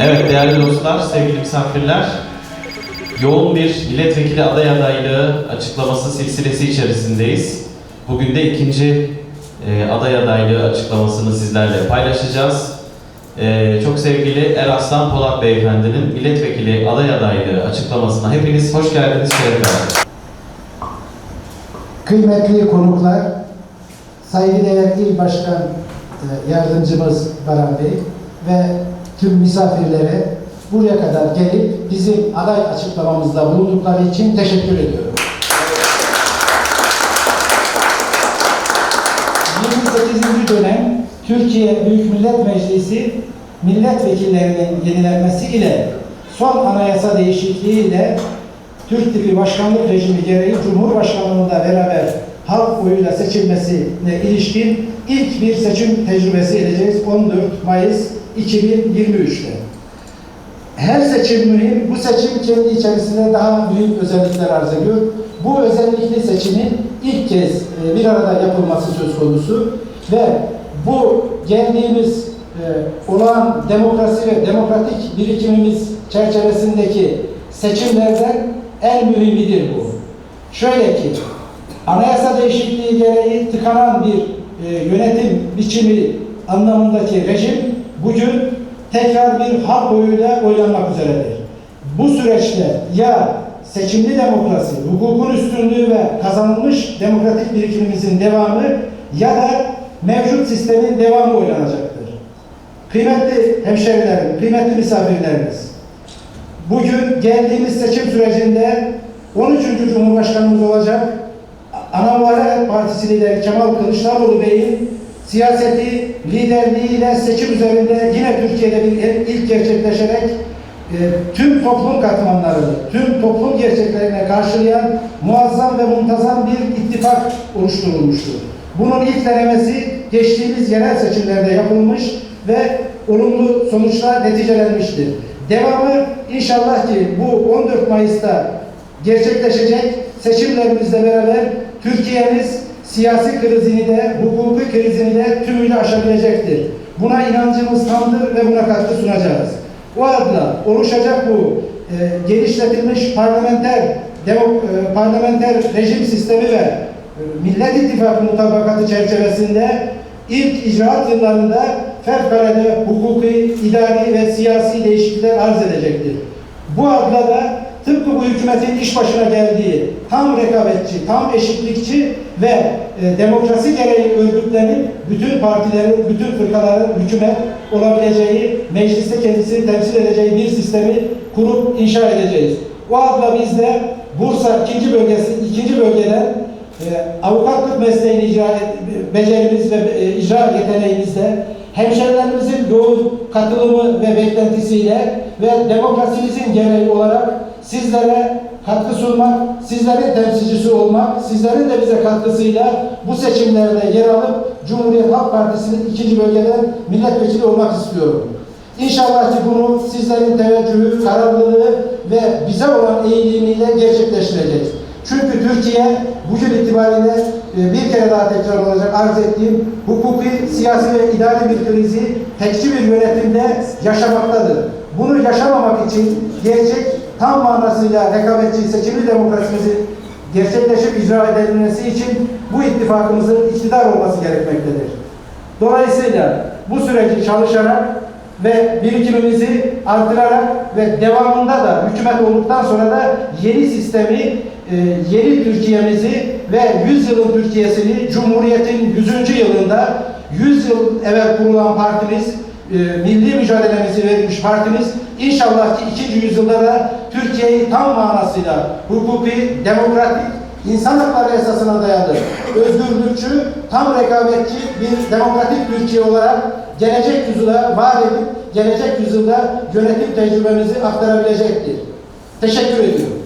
Evet değerli dostlar, sevgili misafirler, yoğun bir milletvekili aday adaylığı açıklaması silsilesi içerisindeyiz. Bugün de ikinci e, aday adaylığı açıklamasını sizlerle paylaşacağız. E, çok sevgili Eraslan Polat Beyefendinin milletvekili aday adaylığı açıklamasına hepiniz hoş geldiniz, şeref. Kıymetli konuklar, saygıdeğer İl Başkan e, Yardımcımız Baran Bey ve tüm misafirlere buraya kadar gelip bizim aday açıklamamızda bulundukları için teşekkür ediyorum. 28. dönem Türkiye Büyük Millet Meclisi milletvekillerinin yenilenmesi ile son anayasa değişikliğiyle Türk tipi başkanlık rejimi gereği Cumhurbaşkanlığında beraber halk oyuyla seçilmesine ilişkin ilk bir seçim tecrübesi edeceğiz 14 Mayıs 2023'te. Her seçim mühim, bu seçim kendi içerisinde daha büyük özellikler arz ediyor. Bu özellikli seçimin ilk kez e, bir arada yapılması söz konusu ve bu geldiğimiz e, olağan demokrasi ve demokratik birikimimiz çerçevesindeki seçimlerden en mühimidir bu. Şöyle ki, anayasa değişikliği gereği tıkanan bir e, yönetim biçimi anlamındaki rejim bugün tekrar bir halk oyuyla oylanmak üzeredir. Bu süreçte ya seçimli demokrasi, hukukun üstünlüğü ve kazanılmış demokratik birikimimizin devamı ya da mevcut sistemin devamı oylanacaktır. Kıymetli hemşerilerim, kıymetli misafirlerimiz, bugün geldiğimiz seçim sürecinde 13. Cumhurbaşkanımız olacak Ana Muhalefet Partisi lideri Kemal Kılıçdaroğlu Bey'in siyaseti, liderliğiyle seçim üzerinde yine Türkiye'de bir ilk gerçekleşerek e, tüm toplum katmanlarını, tüm toplum gerçeklerine karşılayan muazzam ve muntazam bir ittifak oluşturulmuştur. Bunun ilk denemesi geçtiğimiz yerel seçimlerde yapılmış ve olumlu sonuçlar neticelenmiştir. Devamı inşallah ki bu 14 Mayıs'ta gerçekleşecek seçimlerimizle beraber Türkiye'miz siyasi krizini de, hukuki krizini de tümüyle aşabilecektir. Buna inancımız tamdır ve buna katkı sunacağız. O adla oluşacak bu e, genişletilmiş parlamenter demok, e, parlamenter rejim sistemi ve e, Millet İttifakı mutabakatı çerçevesinde ilk icraat yıllarında fevkalade hukuki, idari ve siyasi değişiklikler arz edecektir. Bu adla da tıpkı bu hükümetin iş başına geldiği tam rekabetçi, tam eşitlikçi ve e, demokrasi gereği örgütlenip bütün partilerin, bütün fırkaların hükümet olabileceği, mecliste kendisini temsil edeceği bir sistemi kurup inşa edeceğiz. O adla biz de Bursa ikinci bölgesi, ikinci bölgeden e, avukatlık mesleğini icra becerimiz ve e, icra yeteneğimizle hemşerilerimizin yoğun katılımı ve beklentisiyle ve demokrasimizin gereği olarak sizlere katkı sunmak, sizlerin temsilcisi olmak, sizlerin de bize katkısıyla bu seçimlerde yer alıp Cumhuriyet Halk Partisi'nin ikinci bölgeden milletvekili olmak istiyorum. İnşallah ki bunu sizlerin teveccühü, kararlılığı ve bize olan eğilimiyle gerçekleştireceğiz. Çünkü Türkiye bugün itibariyle e, bir kere daha tekrar olacak arz ettiğim hukuki, siyasi ve idari bir krizi tekçi bir yönetimde yaşamaktadır. Bunu yaşamamak için gerçek tam manasıyla rekabetçi seçimli demokrasimizin gerçekleşip icra edilmesi için bu ittifakımızın iktidar olması gerekmektedir. Dolayısıyla bu süreci çalışarak ve birikimimizi artırarak ve devamında da hükümet olduktan sonra da yeni sistemi, e, yeni Türkiye'mizi ve 100 yılın Türkiye'sini Cumhuriyet'in 100. yılında 100 yıl evvel kurulan partimiz, e, milli mücadelemizi vermiş partimiz inşallah ki ikinci yüzyılda da Türkiye'yi tam manasıyla hukuki, demokratik, insan hakları esasına dayalı, özgürlükçü, tam rekabetçi bir demokratik Türkiye olarak gelecek yüzyıla var edip, gelecek yüzyılda yönetim tecrübemizi aktarabilecektir. Teşekkür ediyorum.